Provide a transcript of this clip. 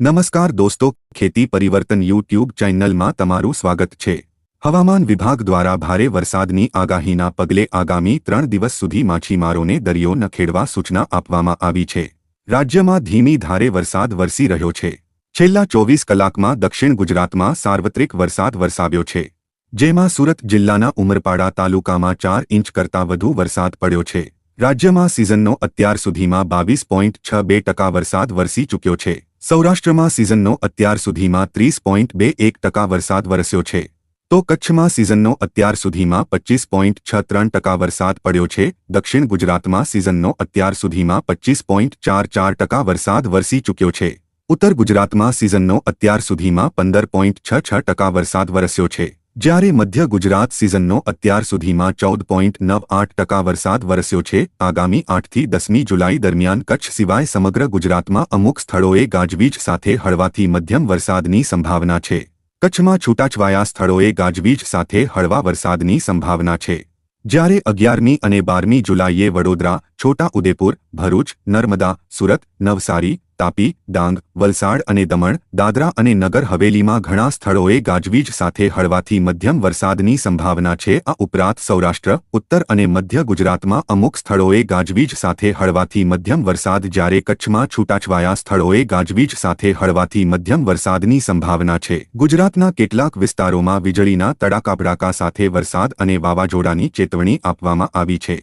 નમસ્કાર દોસ્તો, ખેતી પરિવર્તન યુટ્યુબ ચેનલમાં તમારું સ્વાગત છે. હવામાન વિભાગ દ્વારા ભારે વરસાદની આગાહીના પગલે આગામી ત્રણ દિવસ સુધી માછીમારોને દરિયો ન ખેડવા સૂચના આપવામાં આવી છે. રાજ્યમાં ધીમી ધારે વરસાદ વરસી રહ્યો છે. છેલ્લા ચોવીસ કલાકમાં દક્ષિણ ગુજરાતમાં સાર્વત્રિક વરસાદ વરસાવ્યો છે. જેમાં સુરત જિલ્લાના ઉમરપાડા તાલુકામાં ચાર ઇંચ કરતાં વધુ વરસાદ પડ્યો છે. રાજ્યમાં સિઝનનો અત્યાર સુધીમાં બાવીસ પોઈન્ટ છ બે ટકા વરસાદ વરસી ચૂક્યો છે. સૌરાષ્ટ્રમાં સિઝનનો અત્યાર સુધીમાં ત્રીસ પોઈન્ટ બે એક ટકા વરસાદ વરસ્યો છે. તો કચ્છમાં સિઝનનો અત્યાર સુધીમાં પચીસ પોઈન્ટ છ ત્રણ ટકા વરસાદ પડ્યો છે. દક્ષિણ ગુજરાતમાં સિઝનનો અત્યાર સુધીમાં પચીસ પોઈન્ટ ચાર ચાર ટકા વરસાદ વરસી ચૂક્યો છે. ઉત્તર ગુજરાતમાં સિઝનનો અત્યાર સુધીમાં પંદર પોઈન્ટ છ છ ટકા વરસાદ વરસ્યો છે. જ્યારે મધ્ય ગુજરાત સિઝનનો અત્યાર સુધીમાં ચૌદ પોઈન્ટ નવ આઠ ટકા વરસાદ વરસ્યો છે, આગામી આઠથી દસમી જુલાઈ દરમિયાન કચ્છ સિવાય સમગ્ર ગુજરાતમાં અમુક સ્થળોએ ગાજવીજ સાથે હળવાથી મધ્યમ વરસાદની સંભાવના છે. કચ્છમાં છૂટાછવાયા સ્થળોએ ગાજવીજ સાથે હળવા વરસાદની સંભાવના છે. જ્યારે અગિયારમી અને બારમી જુલાઈએ વડોદરા, છોટા ઉદેપુર, ભરૂચ, નર્મદા, સુરત, નવસારી તાપી, ડાંગ, વલસાડ અને દમણ, દાદરા અને નગર હવેલીમાં ઘણા સ્થળોએ ગાજવીજ સાથે હળવાથી મધ્યમ વરસાદની સંભાવના છે. આ ઉપરાંત સૌરાષ્ટ્ર, ઉત્તર અને મધ્ય ગુજરાતમાં અમુક સ્થળોએ ગાજવીજ સાથે હળવાથી મધ્યમ વરસાદ, જ્યારે કચ્છમાં છૂટાછવાયા સ્થળોએ ગાજવીજ સાથે હળવાથી મધ્યમ વરસાદની સંભાવના છે. ગુજરાતના કેટલાક વિસ્તારોમાં વીજળીના તડાકાભડાકા સાથે વરસાદ અને વાવાઝોડાની ચેતવણી આપવામાં આવી છે.